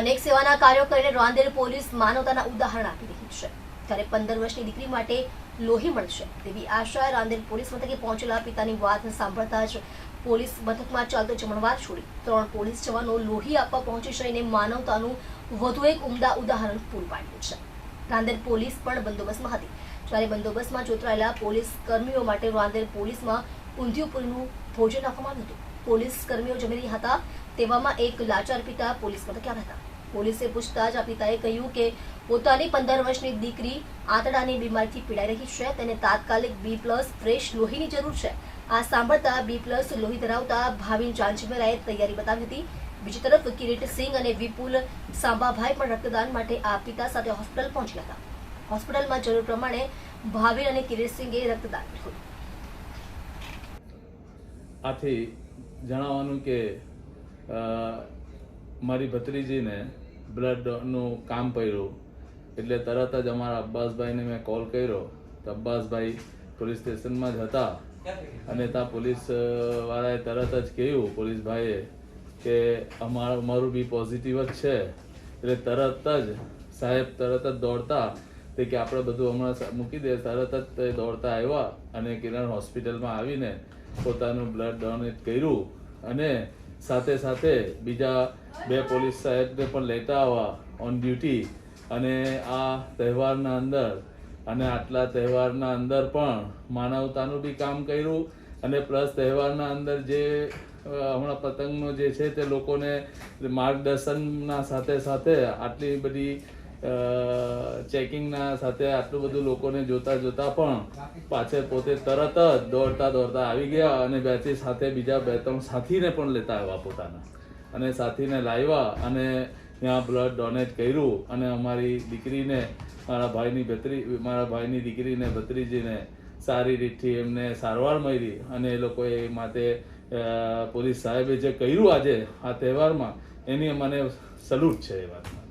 અનેક સેવાના કાર્યો કરીને રાંદેર પોલીસ માનવતાના ઉદાહરણ આપી રહી છે. ત્યારે પંદર વર્ષની દીકરી માટે લોહી મળશે, તેવી આશા રાંદેર પોલીસ મથકે પહોંચેલા પિતાની વાત સાંભળતા જ પોલીસ મથકમાં ચાલતો જમણવાર છોડી ત્રણ પોલીસ જવાનો લોહી આપવા પહોંચી જઈને માનવતાનું વધુ એક ઉમદા ઉદાહરણ પૂરું પાડ્યું છે. રાંદેર પોલીસ પણ બંદોબસ્તમાં હતી. જ્યારે બંદોબસ્તમાં જોતરાયેલા પોલીસ કર્મીઓ માટે રાંદેર પોલીસમાં ઊંધિયું પૂરીનું ભોજન આપવામાં આવ્યું હતું. પોલીસ કર્મીઓ જમી રહ્યા હતા. તેવામાં એક લાચાર પિતા પોલીસ મથકે આવ્યા હતા. પોલીસે પૂછતા જ આ પિતાએ કહ્યું કે પોતાની પંદર વર્ષની દીકરી આંતડાની બીમારીથી પીડાઈ રહી છે. તેને તાત્કાલિક બી પ્લસ ફ્રેશ લોહીની જરૂર છે. આ સાંભળતા બી પ્લસ લોહી ધરાવતા ભાવિન ચાંચમેરાએ તૈયારી બતાવી હતી. બીજી તરફ કિરીટ સિંહ અને વિપુલ સાંબાભાઈ પણ રક્તદાન માટે આ પિતા સાથે હોસ્પિટલ પહોંચ્યા હતા. હોસ્પિટલમાં જરૂર પ્રમાણે ભાવિન અને કિરીટસિંહે રક્તદાન કર્યું આથી જણાવવાનું કે મારી ભત્રીજીને બ્લડનું કામ પડ્યું. એટલે તરત જ અમારા અબ્બાસભાઈને મેં કોલ કર્યો. તો અબ્બાસભાઈ પોલીસ સ્ટેશનમાં જ હતા. અને ત્યાં પોલીસ વાળાએ તરત જ કહ્યું પોલીસભાઈએ કે અમારું અમારું બી પોઝિટિવ જ છે. એટલે તરત જ સાહેબ તરત જ દોડતા તે કે આપણે બધું હમણાં મૂકી દે. તરત જ તે દોડતા આવ્યા અને કિરણ હોસ્પિટલમાં આવીને પોતાનું બ્લડ ડોનેટ કર્યું અને સાથે સાથે બીજા બે પોલીસ સાહેબને પણ લેતા આવવા ઓન ડ્યુટી અને આ તહેવારના અંદર અને આટલા તહેવારના અંદર પણ માનવતાનું બી કામ કર્યું અને પ્લસ તહેવારના અંદર જે હમણાં પતંગનો જે છે તે લોકોને માર્ગદર્શનના સાથે સાથે આટલી બધી ચેકિંગના સાથે આટલું બધું લોકોને જોતા જોતા પણ પાછળ પોતે તરત જ દોડતા દોડતા આવી ગયા અને બેથી સાથે બીજા બે ત્રણ સાથીને પણ લેતા આવ્યા પોતાના. અને સાથીને લાવ્યા અને ત્યાં બ્લડ ડોનેટ કર્યું અને અમારી દીકરીને, મારા ભાઈની ભત્રી, મારા ભાઈની દીકરીને, ભત્રીજીને સારી રીતથી એમને સારવાર મળી અને એ લોકોએ માટે પોલીસ સાહેબે જે કર્યું આજે આ તહેવારમાં, એની મને સલ્યુટ છે એ વાતમાં.